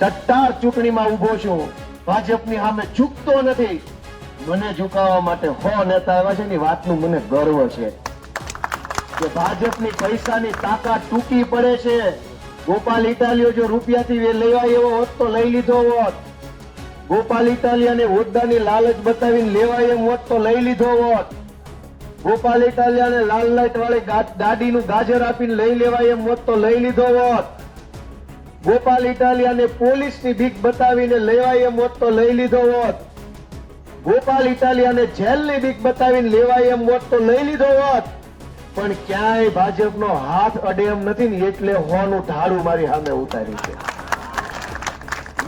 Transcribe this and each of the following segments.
સત્તાર ચૂંટણીમાં ઊભો છું. ભાજપની સામે ઝૂકતો નથી. મને ઝુકાવવા માટે હો નેતા એવા છે ની વાતનું મને ગર્વ છે. કે ભાજપની પૈસાની તાકાત ટૂંકી પડે છે. ગોપાલ ઇટાલિયો જો રૂપિયાથી લેવાય એવો હોત તો લઈ લીધો હોત. ગોપાલ ઇટાલિયાને હોદ્દાની લાલચ બતાવીને લેવાય એમ હોત તો લઈ લીધો હોત. ગોપાલ ઇટાલિયાને લાલ લાઈટ વાળી ગાડીનું ગાજર આપીને લઈ લેવાય એમ હોત તો લઈ લીધો હોત. ગોપાલ ઇટાલિયાને પોલીસની ભીખ બતાવીને લેવાય એમ હોત તો લઈ લીધો હોત. ગોપાલ ઇટાલિયાને જેલની ભીખ બતાવીને લેવાય એમ હોત તો લઈ લીધો હોત. પણ ક્યાંય ભાજપનો હાથ અડે એમ નથી ને એટલે હોનું ઢાળું મારી સામે ઉતાર્યું છે.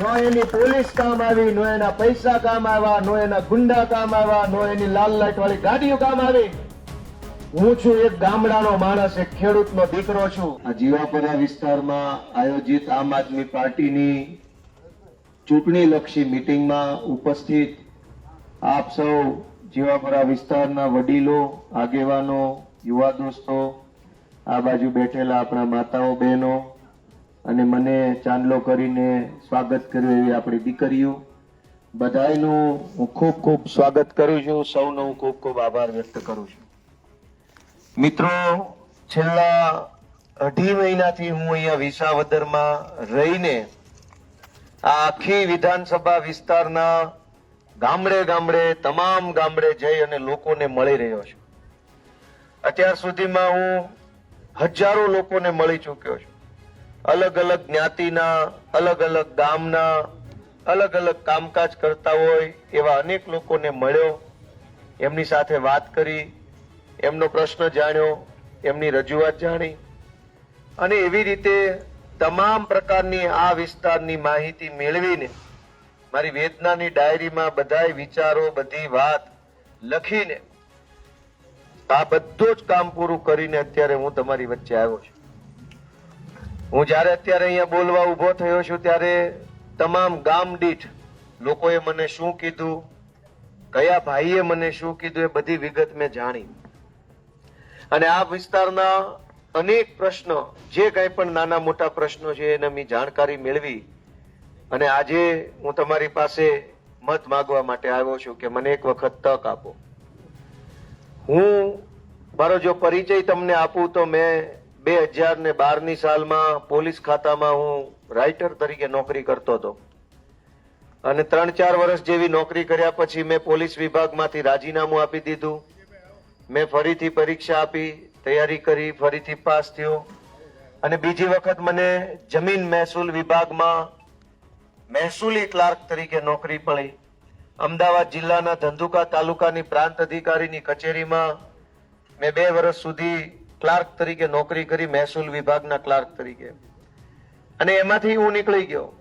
નો એની પોલીસ કામ આવી, નો એના પૈસા કામ આવ્યા, નો એના ગુંડા કામ આવ્યા, નો એની લાલ લાઈટ વાળી ગાડીઓ કામ આવી. હું છું એક ગામડાનો માણસ, એક ખેડૂતનો દીકરો છું. આ જીવાપરા વિસ્તારમાં આયોજિત આમ આદમી પાર્ટીની ચૂંટણી લક્ષી મીટિંગમાં ઉપસ્થિત આપ સૌ જીવાપરા વિસ્તારના વડીલો, આગેવાનો, યુવા દોસ્તો, આ બાજુ બેઠેલા આપણા માતાઓ, બહેનો અને મને ચાંદલો કરીને સ્વાગત કર્યું એવી આપણી દીકરીઓ. બધાયનું હું ખૂબ ખૂબ સ્વાગત કરું છું. સૌનો હું ખૂબ ખૂબ આભાર વ્યક્ત કરું છું. મિત્રો, છેલ્લા અઢી મહિનાથી હું અહીંયા વિસાવદરમાં રહીને આ આખી વિધાનસભા વિસ્તારના ગામડે ગામડે, તમામ ગામડે જઈ અને લોકોને મળી રહ્યો છું. અત્યાર સુધીમાં હું હજારો લોકોને મળી ચૂક્યો છું. અલગ અલગ જ્ઞાતિના, અલગ અલગ ગામના, અલગ અલગ કામકાજ કરતા હોય એવા અનેક લોકોને મળ્યો. એમની સાથે વાત કરી એમનો પ્રશ્ન જાણ્યો, એમની રજૂઆત જાણી. અને એવી રીતે તમામ પ્રકારની આ વિસ્તારની માહિતી મેળવીને મારી વેદનાની ડાયરીમાં બધાય વિચારો, બધી વાત લખીને આ બધું જ કામ પૂરું કરીને અત્યારે હું તમારી વચ્ચે આવ્યો છું. હું જ્યારે અત્યારે અહીંયા બોલવા ઊભો થયો છું ત્યારે તમામ ગામ દીઠ લોકોએ મને શું કીધું, કયા ભાઈએ મને શું કીધું એ બધી વિગત મેં જાણી. અને આ વિસ્તારના અનેક પ્રશ્નો, જે કંઈ પણ નાના મોટા પ્રશ્નો છે એને મેં જાણકારી મેળવી. અને આજે હું તમારી પાસે મત માગવા માટે આવ્યો છું કે મને એક વખત તક આપો. હું મારો જો પરિચય તમને આપું તો મેં બે હજાર ને બારની સાલમાં પોલીસ ખાતામાં હું રાઇટર તરીકે નોકરી કરતો હતો. અને ત્રણ ચાર વર્ષ જેવી નોકરી કર્યા પછી મેં પોલીસ વિભાગમાંથી રાજીનામું આપી દીધું. મેં ફરીથી પરીક્ષા આપી, તૈયારી કરી, ફરીથી પાસ થયો. અને બીજી વખત મને જમીન મહેસૂલ વિભાગમાં મહેસૂલી ક્લાર્ક તરીકે નોકરી મળી અમદાવાદ જિલ્લાના ધંધુકા તાલુકાની પ્રાંત અધિકારીની કચેરીમાં મેં બે વર્ષ સુધી ક્લાર્ક તરીકે નોકરી કરી, મહેસૂલ વિભાગના ક્લાર્ક તરીકે. અને એમાંથી હું નીકળી ગયો.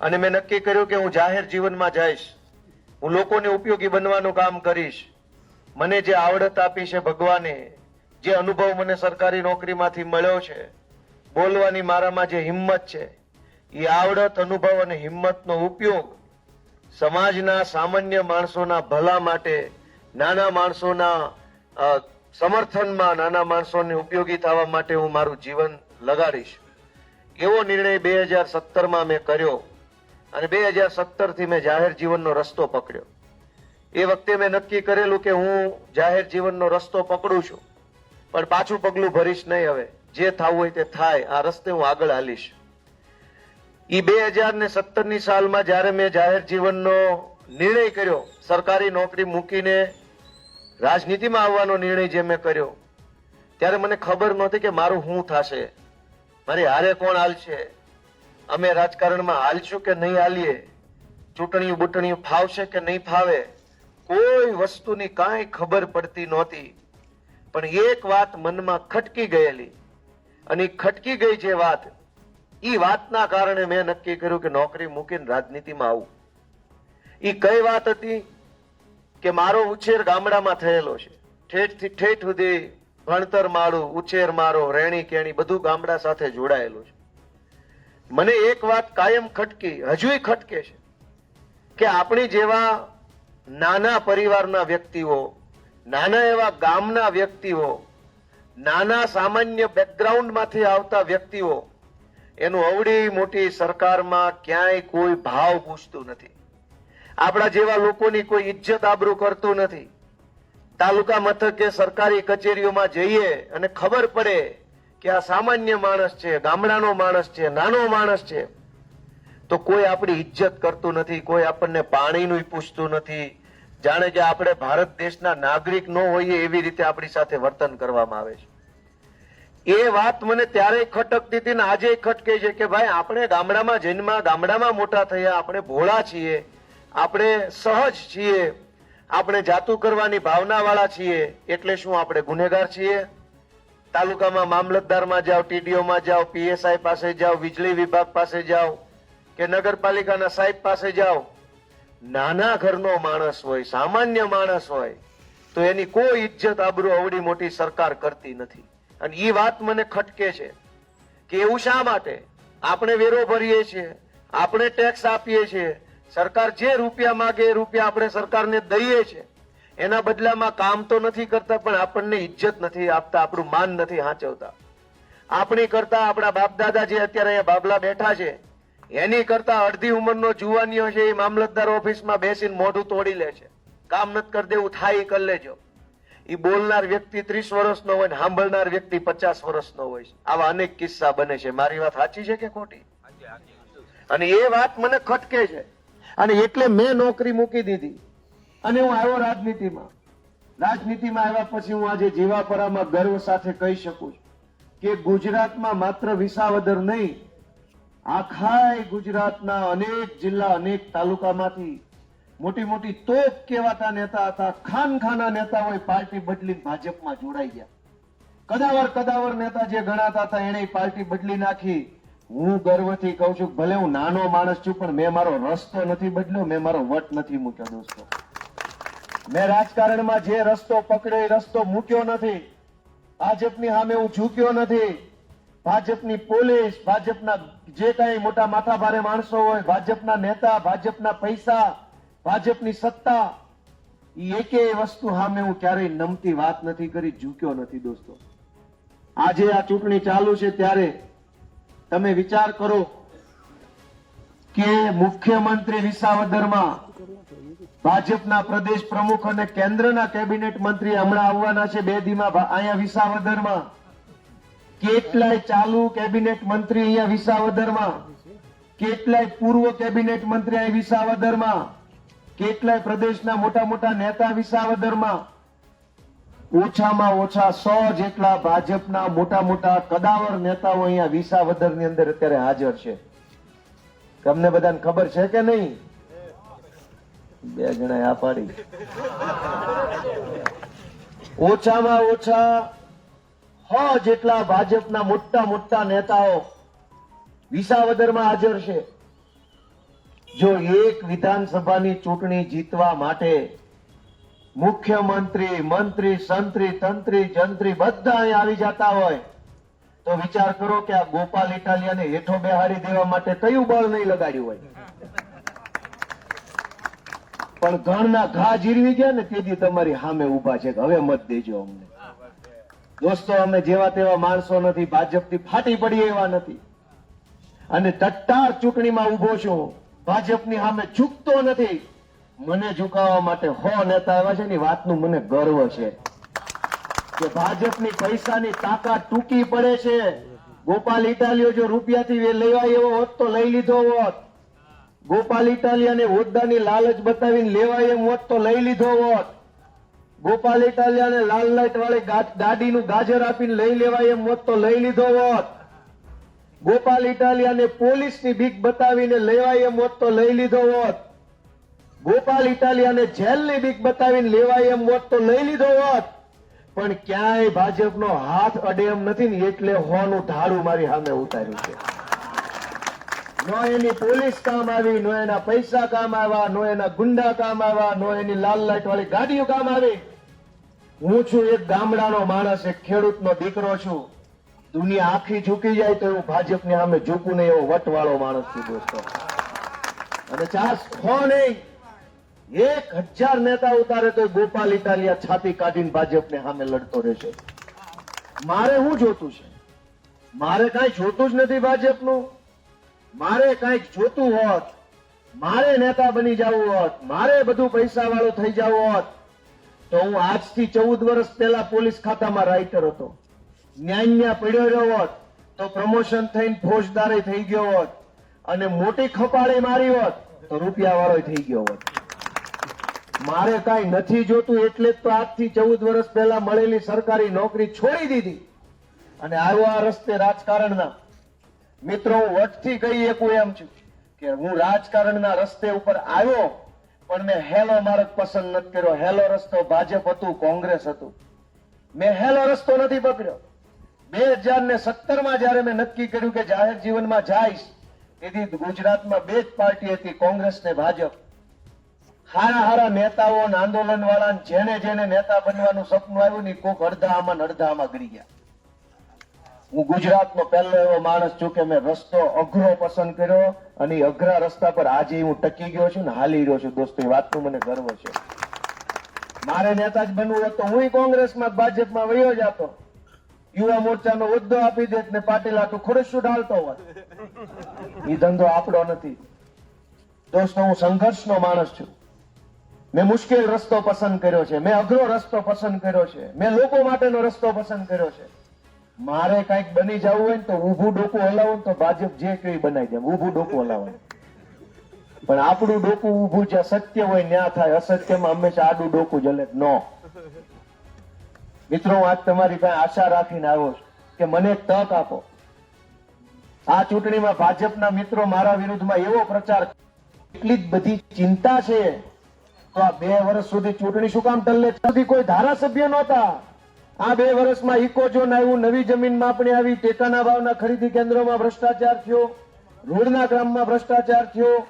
અને મેં નક્કી કર્યું કે હું જાહેર જીવનમાં જઈશ. હું લોકોને ઉપયોગી બનવાનું કામ કરીશ. મને જે આવડત આપી છે ભગવાને, જે અનુભવ મને સરકારી નોકરીમાંથી મળ્યો છે, બોલવાની મારામાં જે હિંમત છે, એ આવડત, અનુભવ અને હિંમતનો ઉપયોગ સમાજના સામાન્ય માણસોના ભલા માટે, નાના માણસોના સમર્થનમાં નાના માણસોને ઉપયોગી થવા માટે હું મારું જીવન લગાડીશ. એવો નિર્ણય બે હજાર સત્તરમાં મેં કર્યો અને બે હજાર સત્તરથી મેં જાહેર જીવનનો રસ્તો પકડ્યો. એ વખતે મેં નક્કી કરેલું કે હું જાહેર જીવનનો રસ્તો પકડું છું. પણ પાછું પગલું ભરીશ નહીં હવે. જે થવું હોય તે થાય. આ રસ્તે હું આગળ હાલીશ. ઈ બે હજાર ને સત્તરની સાલમાં જ્યારે મેં જાહેર જીવનનો નિર્ણય કર્યો, સરકારી નોકરી મૂકીને રાજનીતિમાં આવવાનો નિર્ણય જે મેં કર્યો, ત્યારે મને ખબર નહોતી કે મારું શું થશે. મારી હારે કોણ હાલશે? અમે રાજકારણમાં હાલશું કે નહીં હાલીએ? ચૂંટણીઓ બૂંટણીઓ ફાવશે કે નહીં ફાવે? કોઈ વસ્તુની કાંઈ ખબર પડતી નહોતી. પણ એક વાત મનમાં ખટકી ગયેલી. અને ખટકી ગઈ જે વાત એ વાતના કારણે મેં નક્કી કર્યું કે નોકરી મૂકીને રાજનીતિમાં આવું. એ કઈ વાત હતી કે મારો ઉછેર ગામડામાં થયેલો છે. ઠેઠથી ઠેઠ સુધી ભણતર મારું ઉછેર મારો રહેણી કેણી બધું ગામડા સાથે જોડાયેલું છે. મને એક વાત કાયમ ખટકી, હજુય ખટકે છે. કે આપણી જેવા નાના પરિવારના વ્યક્તિઓ, નાના એવા ગામના વ્યક્તિઓ, નાના સામાન્ય બેકગ્રાઉન્ડમાંથી આવતા વ્યક્તિઓ, એનું અવડી મોટી સરકારમાં ક્યાંય કોઈ ભાવ પૂછતું નથી. આપણા જેવા લોકોની કોઈ ઇજ્જત આબરૂ કરતું નથી. તાલુકા મથકે સરકારી કચેરીઓમાં જઈએ અને ખબર પડે કે આ સામાન્ય માણસ છે, ગામડાનો માણસ છે, નાનો માણસ છે. તો કોઈ આપણી ઇજ્જત કરતું નથી, કોઈ આપણને પાણીનું પૂછતું નથી. જાણે કે આપણે ભારત દેશના નાગરિક ન હોઈએ એવી રીતે આપણી સાથે વર્તન કરવામાં આવે છે. એ વાત મને ત્યારે ખટકતી હતી ને આજે ખટકે છે કે ભાઈ, આપણે ગામડામાં જન્મા, ગામડામાં મોટા થયા, આપણે ભોળા છીએ, આપણે સહજ છીએ, આપણે જાતું કરવાની ભાવના વાળા છીએ, એટલે શું આપણે ગુનેગાર છીએ? તાલુકામાં મામલતદારમાં જાઓ, ટીડીઓમાં જાઓ, પીએસઆઈ પાસે જાઓ, વીજળી વિભાગ પાસે જાઓ કે નગરપાલિકાના સાહેબ પાસે જાઓ. નાના ઘરનો માણસ હોય, સામાન્ય માણસ હોય, તો એની કોઈ ઇજ્જત આબરૂ અવડી મોટી સરકાર કરતી નથી. અને એ વાત મને ખટકે છે કે એવું શા માટે? આપણે વેરો ભરીએ છીએ, આપણે ટેક્સ આપીએ છીએ, સરકાર જે રૂપિયા માગે એ રૂપિયા આપણે સરકારને દઈએ છીએ. એના બદલામાં કામ તો નથી કરતા, પણ આપણને ઇજ્જત નથી આપતા, આપણું માન નથી હાંચવતા. આપણી કરતા આપણા બાપ દાદા જે અત્યારે અહીંયા બાબલા બેઠા છે એની કરતા અડધી ઉંમરનો જુવાનીઓ છે એ મામલતદાર ઓફિસમાં બેસીને મોઢું તોડી લે છે. કામ નથી કરી દેવું થાય એ કરી લેજો. એ બોલનાર વ્યક્તિ ત્રીસ વર્ષનો હોય ને સાંભળનાર વ્યક્તિ પચાસ વર્ષનો હોય છે. આવા અનેક કિસ્સા બને છે. મારી વાત સાચી છે કે ખોટી? અને એ વાત મને ખટકે છે. અને એટલે મેં નોકરી મૂકી દીધી. અને હું આવ્યો રાજનીતિમાં. રાજનીતિમાં આવ્યા પછી હું આજે જીવાપરામાં ગર્વ સાથે કહી શકું છું કે ગુજરાતમાં માત્ર વિસાવદર નહીં આખાય ગુજરાતના અનેક જિલ્લા, અનેક તાલુકામાંથી મોટી મોટી તોપ કહેવાતા નેતા હતા ખાન ખાના નેતા હોય પાર્ટી બદલી ભાજપમાં જોડાઈ ગયા. કદાવર કદાવર નેતા જે ગણાતા હતા એને પાર્ટી બદલી નાખી. હું ગર્વથી કહું છું ભલે હું નાનો માણસ છું, પણ મેં મારો રસ્તો નથી બદલ્યો, મેં મારો વટ નથી મૂક્યો, દોસ્તો. મેં રાજકારણમાં જે રસ્તો પકડ્યો, એ રસ્તો મૂક્યો નથી. ભાજપની સામે હું ઝૂક્યો નથી. ભાજપની પોલીસ, ભાજપના જે કાંઈ મોટા માથાભારે માણસો હોય, ભાજપના નેતા, ભાજપના પૈસા, ભાજપની સત્તા એ એકેય વસ્તુ સામે હું ક્યારેય નમતી વાત નથી કરી, ઝૂક્યો નથી દોસ્તો. આજે આ ચૂંટણી ચાલુ છે ત્યારે તમે વિચાર કરો કે મુખ્યમંત્રી વિસાવદરમાં ભાજપના પ્રદેશ પ્રમુખ અને કેન્દ્રના કેબિનેટ મંત્રી હમણાં આવવાના છે બે દીમાં અહીંયા વિસાવદરમાં. કેટલાય ચાલુ કેબિનેટ મંત્રી અહીંયા વિસાવદરમાં, કેટલાય પૂર્વ કેબિનેટ મંત્રી અહીં વિસાવદરમાં, કેટલાય પ્રદેશના મોટા મોટા નેતા વિસાવદરમાં, ઓછામાં ઓછા સો જેટલા ભાજપના મોટા મોટા કદાવર નેતાઓ અહીંયા વિસાવદરની અંદર અત્યારે હાજર છે. તમને બધાને ખબર છે કે નહીં? બે જણા આ પાડી. ઓછામાં ઓછા જેટલા ભાજપના મોટા મોટા નેતાઓ વિસાવદરમાં હાજર છે. જો એક વિધાનસભાની ચૂંટણી જીતવા માટે મુખ્યમંત્રી, મંત્રી, સંત્રી, તંત્રી, જંત્રી બધા અહીં આવી જતા હોય, તો વિચાર કરો કે આ ગોપાલ ઇટાલિયાને હેઠો બેહારી દેવા માટે કયું બળ નહીં લગાડ્યું હોય. પણ ઘણના ઘા જીરવી ગયા ને તેથી તમારી સામે ઊભા છે હવે મત દેજો અમને. દોસ્તો, અમે જેવા તેવા માણસો નથી, ભાજપથી ફાટી પડી એવા નથી. અને તટ્ટાર ચૂંટણીમાં ઊભો છું, ભાજપની સામે ઝૂકતો નથી. મને ઝુકાવવા માટે હો નેતા એવા છે ને વાતનું મને ગર્વ છે. કે ભાજપની પૈસાની તાકાત ટૂંકી પડે છે. ગોપાલ ઇટાલિયો જો રૂપિયાથી લેવાય એવો હોત તો લઈ લીધો હોત ગોપાલ ઇટાલિયાને હોદ્દાની લાલચ બતાવીને લેવાય એમ હોત તો લઈ લીધો હોત ગોપાલ ઇટાલિયાને લાલ લાઈટ વાળી ગાડીનું ગાજર આપીને લઈ લેવાય એમ હોત તો લઈ લીધો હોત. ગોપાલ ઇટાલિયાને પોલીસની બીક બતાવીને લેવાય એમ હોત તો લઈ લીધો હોત. ગોપાલ ઇટાલિયાને જેલની બીક બતાવીને લેવાય એમ હોત તો લઈ લીધો હોત. પણ ક્યાંય ભાજપનો હાથ અડે એમ નથી ને એટલે હોનું ઢાળું મારી સામે ઉતાર્યું છે. નો એની પોલીસ કામ આવી, નો એના પૈસા કામ આવ્યા, નો એના ગુંડા કામ આવ્યા, નો એની લાલ લાઈટ વાળી ગાડીઓ કામ આવી. હું છું એક ગામડાનો માણસ, એક ખેડૂતનો દીકરો છું. દુનિયા આખી ઝૂકી જાય તો એવું ભાજપની સામે ઝૂકું નહીં, એવો વટવાળો માણસ છું દોસ્તો. અને ચાર હો નહીં. એક હજાર નેતા ઉતારે તો ગોપાલ ઇટાલિયા છાતી કાઢીને ભાજપને સામે લડતો રહેશે. મારે શું જોતું છે? મારે કાંઈ જોતું જ નથી ભાજપનું. મારે કાંઈક જોતું હોત. મારે નેતા બની જવું હોત. મારે બધું પૈસા વાળું થઈ જવું હોત. તો હું આજથી ચૌદ વર્ષ પહેલા પોલીસ ખાતામાં રાઇટર હતો. ન્યાય પડ્યો રહ્યો હોત, તો પ્રમોશન થઈને ફોજદારે થઈ ગયો હોત અને મોટી ખપાળી મારી હોત, તો રૂપિયા વાળો થઈ ગયો હોત. મારે કાંઈ નથી જોતું એટલે તો આજથી ચૌદ વર્ષ પહેલા મળેલી સરકારી નોકરી છોડી દીધી. અને આવ્યો આ રસ્તે રાજકારણના. મિત્રો, હું વટથી કહી શકું એમ છું કે હું રાજકારણના રસ્તે ઉપર આવ્યો પણ મેં હેલો માર્ગ પસંદ નથી કર્યો. હેલો રસ્તો ભાજપ હતું, કોંગ્રેસ હતું. મેં હેલો રસ્તો નથી પકડ્યો. બે હજાર ને સત્તરમાં જયારે મેં નક્કી કર્યું કે જાહેર જીવનમાં જઈશ, તેથી ગુજરાતમાં બે જ પાર્ટી હતી, કોંગ્રેસ ને ભાજપ. હારા હારા નેતાઓ આંદોલન વાળા જેને જેને નેતા બનવાનું સપનું આવ્યું ને કોક અડધા આમાં અડધા આમાં ગરી ગયા. હું ગુજરાતનો પહેલો એવો માણસ છું કે મેં રસ્તો અઘરો પસંદ કર્યો અને અઘરા રસ્તા પર આજે હું ટકી ગયો છું ને હાલી રહ્યો છું. દોસ્તો, એ વાતનો મને ગર્વ છે. મારે નેતા જ બનવું હોત તો હું કોંગ્રેસમાં ભાજપમાં વયો જતો. યુવા મોરચાનો હોદ્દો આપી દેત ને પાટીલ આખું ખુરશું ઢાલતો હોત એ ધંધો આપણો નથી. દોસ્તો, હું સંઘર્ષનો માણસ છું. મેં મુશ્કેલ રસ્તો પસંદ કર્યો છે. મેં અઘરો રસ્તો પસંદ કર્યો છે. મેં લોકો માટેનો રસ્તો પસંદ કર્યો છે. મારે કંઈક બની જવું હોય ને તો ઊભું ડોકું હલાવું તો ભાજપ જે કઈ બનાવી દે ઊભું ડોકું હલાવવાનું. પણ આપણું ડોકું ઊભું જ્યાં સત્ય હોય ન્યા થાય, અસત્યમાં હંમેશા આડું ડોકું જલે નો. મિત્રો, હું આજ તમારી પાસે આશા રાખીને આવ્યો છું કે મને તક આપો. આ ચૂંટણીમાં ભાજપના મિત્રો મારા વિરુદ્ધમાં એવો પ્રચાર એટલી બધી ચિંતા છે. તો આ બે વર્ષ સુધી ચૂંટણી શું કામ ટલ્લે? સુધી કોઈ ધારાસભ્ય નહોતા. આ બે વર્ષમાં ઇકોઝોન આવ્યું, નવી જમીન માપણી આવી, ટેકાના ભાવના ખરીદી કેન્દ્રોમાં ભ્રષ્ટાચાર થયો, રોડના ગ્રામમાં ભ્રષ્ટાચાર થયો,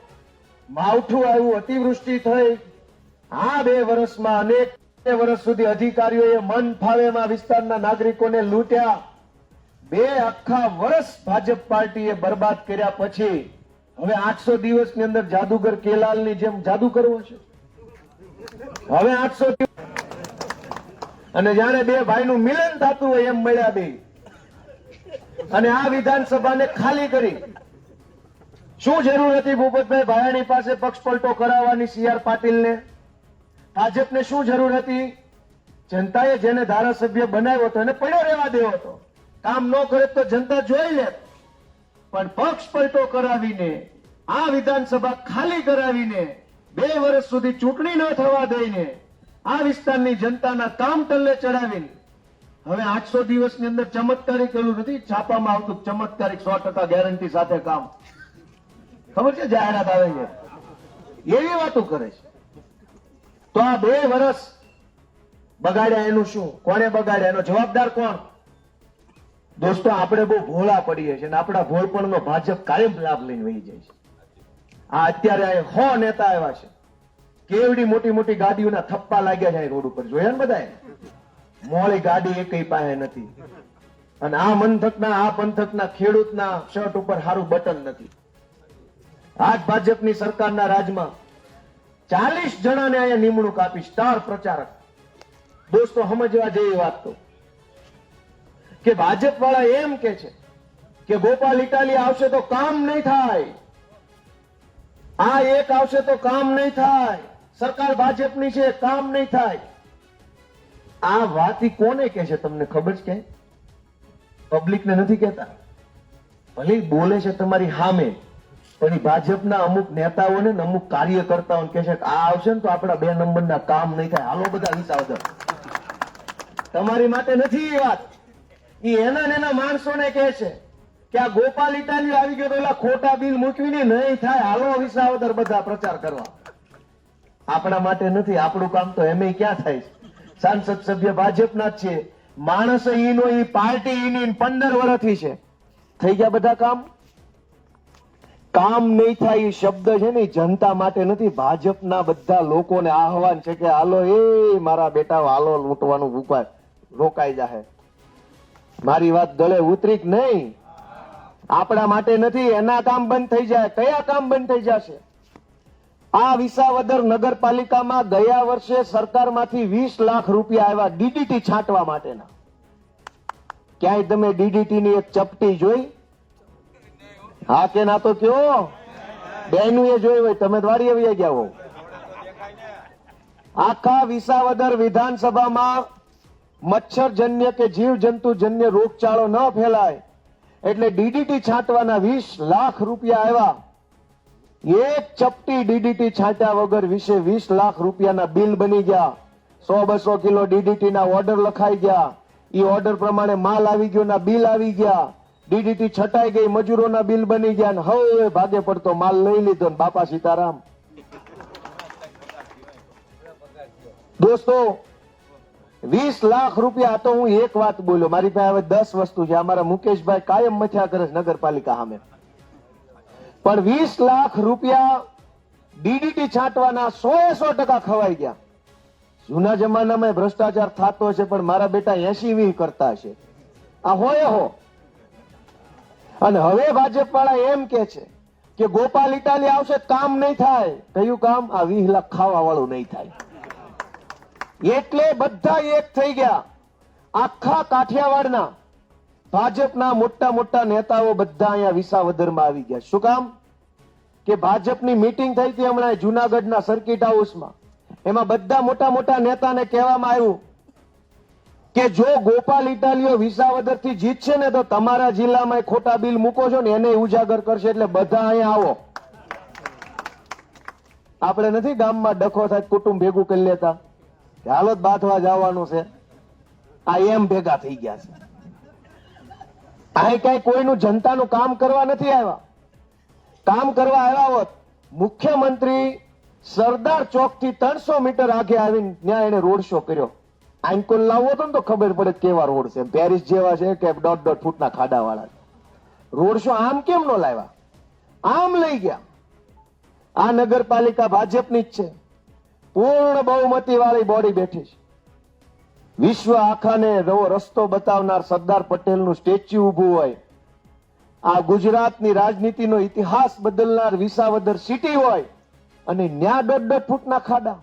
માવઠું આવ્યું, અતિવૃષ્ટિ થઈ. આ બે વર્ષમાં અનેક વર્ષ સુધી અધિકારીઓએ મન ફાવેમાં વિસ્તારના નાગરિકોને લૂંટ્યા. બે આખા વર્ષ ભાજપ પાર્ટીએ બરબાદ કર્યા પછી. હવે આઠસો દિવસની અંદર જાદુગર કેલાલની જેમ જાદુ કરવો છે. હવે આઠસો અને જયારે બે ભાઈનું મિલન થતું હોય એમ મળ્યા બે. અને આ વિધાનસભાને ખાલી કરી. શું જરૂર હતી ભૂપતભાઈ ભાયાણી પાસે પક્ષ પલટો કરાવવાની સીઆર પાટીલને? ભાજપને શું જરૂર હતી? જનતાએ જેને ધારાસભ્ય બનાવ્યો હતો એને પડ્યો રહેવા દેવો હતો. કામ ન કરે તો જનતા જોઈ લે. પણ પક્ષ પલટો કરાવીને, આ વિધાનસભા ખાલી કરાવીને, બે વર્ષ સુધી ચૂંટણી ન થવા દઈને આ વિસ્તારની જનતાના કામ ટલ્લે ચડાવીને. હવે આઠસો દિવસની અંદર ચમત્કારિક એવું નથી, છાપામાં આવતું ચમત્કારિક સો ટકા ગેરંટી સાથે કામ. ખબર છે જાહેરાત આવે છે? એવી વાતો કરે છે. તો આ બે વર્ષ બગાડ્યા એનું શું? કોને બગાડ્યા? એનો જવાબદાર કોણ? દોસ્તો, આપણે બહુ ભોળા પડીએ છીએ અને આપણા ભોળપણનો ભાજપ કાયમ લાભ લઈને વહી જાય છે. આ અત્યારે હો નેતા આવ્યા છે. કેવડી મોટી મોટી ગાડીઓના થપ્પા લાગ્યા છે રોડ ઉપર. જોયા ને બધા મોળી ગાડી એકઈ પાસે નથી. અને આ મનથકના આ પંથકના, ખેડૂતના શર્ટ ઉપર સારું બટન નથી. આજ ભાજપની સરકારના રાજમાં ચાલીસ જણાને અહીંયા નિમણૂક આપી સ્ટાર પ્રચારક. દોસ્તો, સમજવા જેવી વાત તો કે ભાજપ વાળા એમ કે છે કે ગોપાલ ઇટાલી આવશે તો કામ નહીં થાય. આ એક આવશે તો કામ નહીં થાય. સરકાર ભાજપની છે, કામ નહીં થાય. આ વાત કોને કે છે તમને ખબર છે કે પબ્લિકને નથી કહેતા. ભલે બોલે છે તમારી સામે, પણ ભાજપના અમુક નેતાઓને અમુક કાર્યકર્તાઓને કહે છે કે આ આવશે ને તો આપણા બે નંબરના કામ નહીં થાય. હાલો બધા વિસાવદર તમારી માટે નથી એ વાત. એ એના ને એના માણસોને કહે છે કે આ ગોપાલ ઇટાલી આવી ગયો તો ખોટા બિલ મૂકવીને નહીં થાય. હાલો વિસાવદર બધા પ્રચાર કરવા. આપણા માટે નથી, આપણું કામ તો એમે ક્યાં થાય છે? સાંસદ સભ્ય ભાજપના જ છે. માણસ ઈનો ઈ પાર્ટી ઈની પંદર વર્ષથી છે. થઈ ગયા બધા કામ? કામ નહીં થાય એ શબ્દ છે ને જનતા માટે નથી. ભાજપના બધા લોકોને આહવાન છે કે, હાલો, એ મારા બેટા હાલો, લૂંટવાનું ઉપાય. રોકાઈ જાહે. મારી વાત દળે ઉતરી નહીં. આપણા માટે નથી, એના કામ બંધ થઈ જાય. કયા કામ બંધ થઈ જશે? આ વિસાવદર નગરપાલિકામાં ગયા વર્ષે સરકારમાંથી વીસ લાખ રૂપિયા આવ્યા ડીડીટી છાંટવા માટેના. ક્યાંય તમે ડીડીટી ની એક ચપટી જોઈ? હા કે ના તો કયો? બેનું એ જોઈ હોય, તમે દ્વારી આવી ગયા હો આખા વિસાવદર વિધાનસભામાં મચ્છરજન્ય કે જીવજંતુજન્ય રોગચાળો ન ફેલાય. એટલે ડીડીટી છાંટવાના વીસ લાખ રૂપિયા આવ્યા. એક ચપટી ડીડીટી છાંટ્યા વગર વિશે વીસ લાખ રૂપિયાના બિલ બની ગયા. સો બસો કિલો ડીડીટી ના ઓર્ડર લખાઈ ગયા. ઈ ઓર્ડર પ્રમાણે માલ આવી ગયો ના બિલ આવી ગયા. ડીડીટી છટાઈ ગઈ, મજૂરોના બિલ બની ગયા ને હવે ભાગે પડતો માલ લઈ લીધો ને બાપા સીતારામ. દોસ્તો, વીસ લાખ રૂપિયા તો હું એક વાત બોલ્યો. મારી પાસે હવે દસ વસ્તુ છે. અમારા મુકેશભાઈ કાયમ મથ્યા કરે નગરપાલિકા સામે. પણ વીસ લાખ રૂપિયા ડીડીટી છાંટવાના સો સો ટકા ખવાઈ ગયા. જૂના જમાનામાં ભ્રષ્ટાચાર થતો હશે, પણ મારા બેટા એસી વી કરતા હશે. આ હોય હો. અને હવે ભાજપ વાળા એમ કે છે કે ગોપાલ ઇટાલી આવશે કામ નહીં થાય. કયું કામ? આ વીસ લાખ ખાવા વાળું નહીં થાય. એટલે બધા એક થઈ ગયા. આખા કાઠિયાવાડના ભાજપના મોટા મોટા નેતાઓ બધા અહીંયા વિસાવદરમાં આવી ગયા. શું કામ? કે ભાજપની મીટિંગ થઈ હતી હમણાં જુનાગઢના સર્કિટ હાઉસમાં એમાં બધા મોટા મોટા નેતાને કહેવામાં આવ્યું કે જો ગોપાલ ઇટાલીઓ વિસાવદરથી જીતશે ને તો તમારા જિલ્લામાં ખોટા બિલ મૂકો છો ને એને ઉજાગર કરશે એટલે બધા અહીંયા આવો. આપણે નથી ગામમાં ડખો થાય, કુટુંબ ભેગું કરી લેતા. હાલત બાથવા જવાનું છે. આ એમ ભેગા થઈ ગયા છે. અહીં કઈ કોઈનું જનતાનું કામ કરવા નથી આવ્યા? કામ કરવા આવ્યા હોત, મુખ્યમંત્રી સરદાર ચોકથી ત્રણસો મીટર આગે આવીને ત્યાં એને રોડ શો કર્યો. આંકોલ લાવવો હતો ને તો ખબર પડે કેવા રોડ છે. પેરિસ જેવા છે કે દોઢ દોઢ ફૂટના ખાડા વાળા રોડ શો આમ કેમ નો લાવ્યા? આમ લઈ ગયા. આ નગરપાલિકા ભાજપની જ છે. પૂર્ણ બહુમતી વાળી બોડી બેઠી છે. વિશ્વ આખાને રવો રસ્તો બતાવનાર સરદાર પટેલનું સ્ટેચ્યુ ઊભું હોય. આ ગુજરાતની રાજનીતિનો ઇતિહાસ બદલનાર વિસાવદર સિટી હોય અને ન્યા દોઢ દોઢ ફૂટના ખાડા.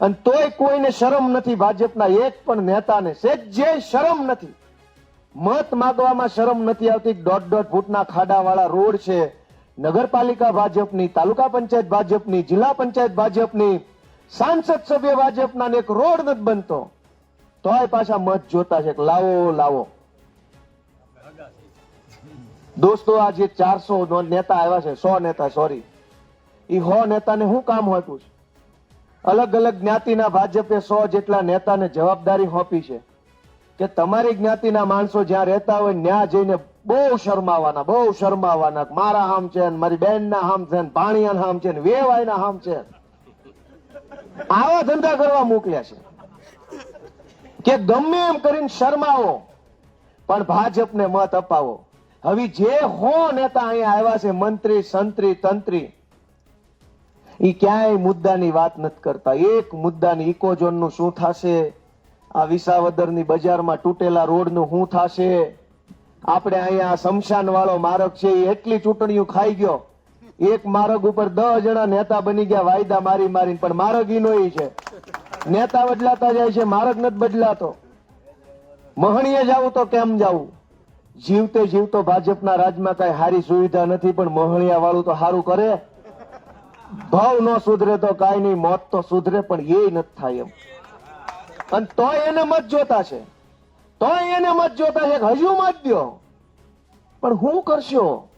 અને તોય કોઈને શરમ નથી ભાજપના એક પણ નેતાને. જે શરમ નથી. મત માગવામાં શરમ નથી આવતી. દોઢ દોઢ ફૂટના ખાડાવાળા રોડ છે. નગરપાલિકા ભાજપની, તાલુકા પંચાયત ભાજપની, જિલ્લા પંચાયત ભાજપની, સાંસદ સભ્ય ભાજપના એક રોડ નથી બનતો. તોય પાછા મત જોતા છે. લાવો લાવો. દોસ્તો, આ જે ચારસો નેતા આવ્યા છે, સો નેતા સોરી એ હો નેતાને શું કામ હોતું છે? અલગ અલગ જ્ઞાતિના ભાજપે સો જેટલા નેતાને જવાબદારી સોંપી છે. કે તમારી જ્ઞાતિના માણસો જ્યાં રહેતા હોય, ત્યાં જઈને બહુ શરમાવાના બહુ શરમાવાના મારા હામ છે મારી બેન ના હામ છે ને ભાણિયા હામ છે ને વેવાય ના હામ છે આવા ધંધા કરવા મોકલ્યા છે. કે ગમે એમ કરીને શરમાવો, પણ ભાજપને મત અપાવો. હવે જે હો નેતા અહીંયા આવ્યા છે, મંત્રી, સંત્રી, તંત્રી એ ક્યાંય મુદ્દાની વાત નથી કરતા. એક મુદ્દાની ઇકોઝોનનું શું થશે? આ વિસાવદરની બજારમાં તૂટેલા રોડનું શું થશે? આપણે અહીંયા શમશાન વાળો માર્ગ છે એ એટલી ચૂંટણીઓ ખાઈ ગયો. એક માર્ગ ઉપર દસ જણા નેતા બની ગયા, વાયદા મારી મારીને, પણ માર્ગ ઈનો છે. નેતા બદલાતા જાય છે માર્ગ નથી બદલાતો. મહણીએ જાવું તો કેમ જાવું જીવતે જીવતો ભાજપના રાજમાં કઈ સારી સુવિધા નથી, પણ મહણિયા વાળું તો સારું કરે. ભાવ ન સુધરે તો કાંઈ નહીં, મોત તો સુધરે, પણ એ નથી થાય એમ. અને તોય એને મત જોતા છે. તોય એને મત જોતા છે હજુ મત દો પણ હું કરશો?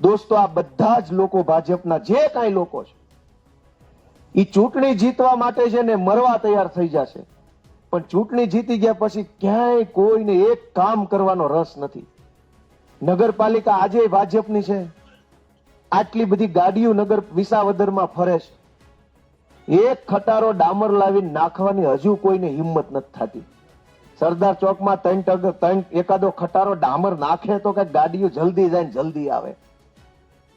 દોસ્તો, આ બધા જ લોકો ભાજપના જે કાંઈ લોકો છે એ ચૂંટણી જીતવા માટે છે ને મરવા તૈયાર થઈ જશે. પણ ચૂંટણી જીતી ગયા પછી ક્યાંય કોઈને એક કામ કરવાનો રસ નથી. નગરપાલિકા આજે ભાજપની છે. આટલી બધી ગાડીઓ નગર વિસાવદરમાં ફરે છે. એક ખટારો ડામર લાવીને નાખવાની હજુ કોઈને હિંમત નથી થતી. સરદાર ચોકમાં ત્રણ ટગ, ત્રણ એકાદો ખટારો ડામર નાખે તો કે ગાડીઓ જલ્દી જાય જલ્દી આવે.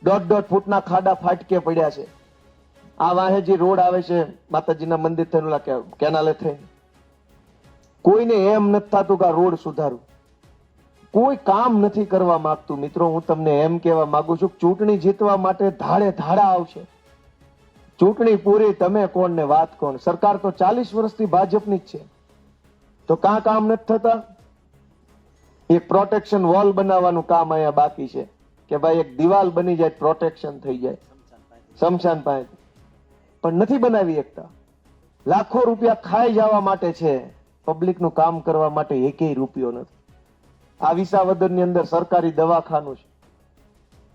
દોઢ દોઢ ફૂટના ખાડા ફાટકે પડ્યા છે. આ વાહે જે રોડ આવે છે, માતાજીના મંદિર થઈને કેનાલે થઈ કોઈને એમ નથી થતું કે આ રોડ સુધારું. કોઈ કામ નથી કરવા માંગતું. મિત્રો, હું તમને એમ કહેવા માંગુ છું ચૂંટણી જીતવા માટે ધાડે ધાડા આવશે. ચૂંટણી પૂરી, તમે કોણ ને વાત કોણ? સરકાર તો ચાલીસ વર્ષથી ભાજપની જ છે. તો કાં કામ નથી થતા? એક પ્રોટેક્શન વોલ બનાવવાનું કામ અહીંયા બાકી છે. કે ભાઈ એક દિવાલ બની જાય પ્રોટેક્શન થઈ જાય. શમશાન પાસે પણ નથી બનાવી એકતા. લાખો રૂપિયા ખાઈ જવા માટે છે. પબ્લિકનું કામ કરવા માટે એકેય રૂપિયો નથી. આ વિસાવદરની અંદર સરકારી દવાખાનું છે.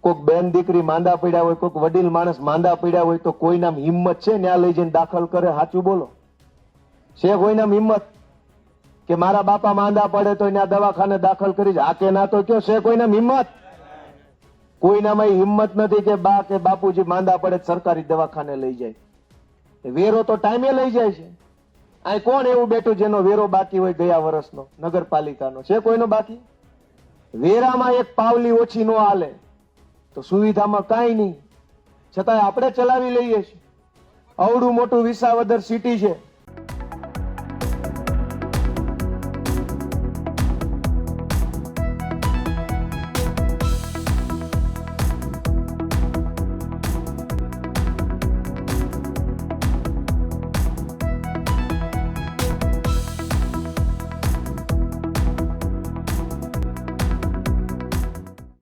કોઈક બેન દીકરી માંદા પડ્યા હોય કોઈક વડીલ માણસ માંદા પડ્યા હોય તો કોઈનામ હિંમત છે ત્યાં લઈ જઈને દાખલ કરે સાચું બોલો? છે કોઈનામ હિંમત? કે મારા બાપા માંદા પડે તો ત્યાં દવાખાને દાખલ કરી આ કે ના તો કયો? છે કોઈનામ હિંમત? કોઈનામાં હિંમત નથી કે બા કે બાપુજી માંદા પડે સરકારી દવાખાને લઈ જાય. વેરો તો ટાઈમે લઈ જાય છે. આ કોણ એવું બેઠું જેનો વેરો બાકી હોય ગયા વર્ષનો? નગરપાલિકાનો. છે કોઈનો બાકી? વેરામાં એક પાવલી ઓછી નો હાલે. તો સુવિધામાં કાંઈ નહીં. છતાંય આપણે ચલાવી લઈએ છીએ. અવડું મોટું વિસાવદર સિટી છે.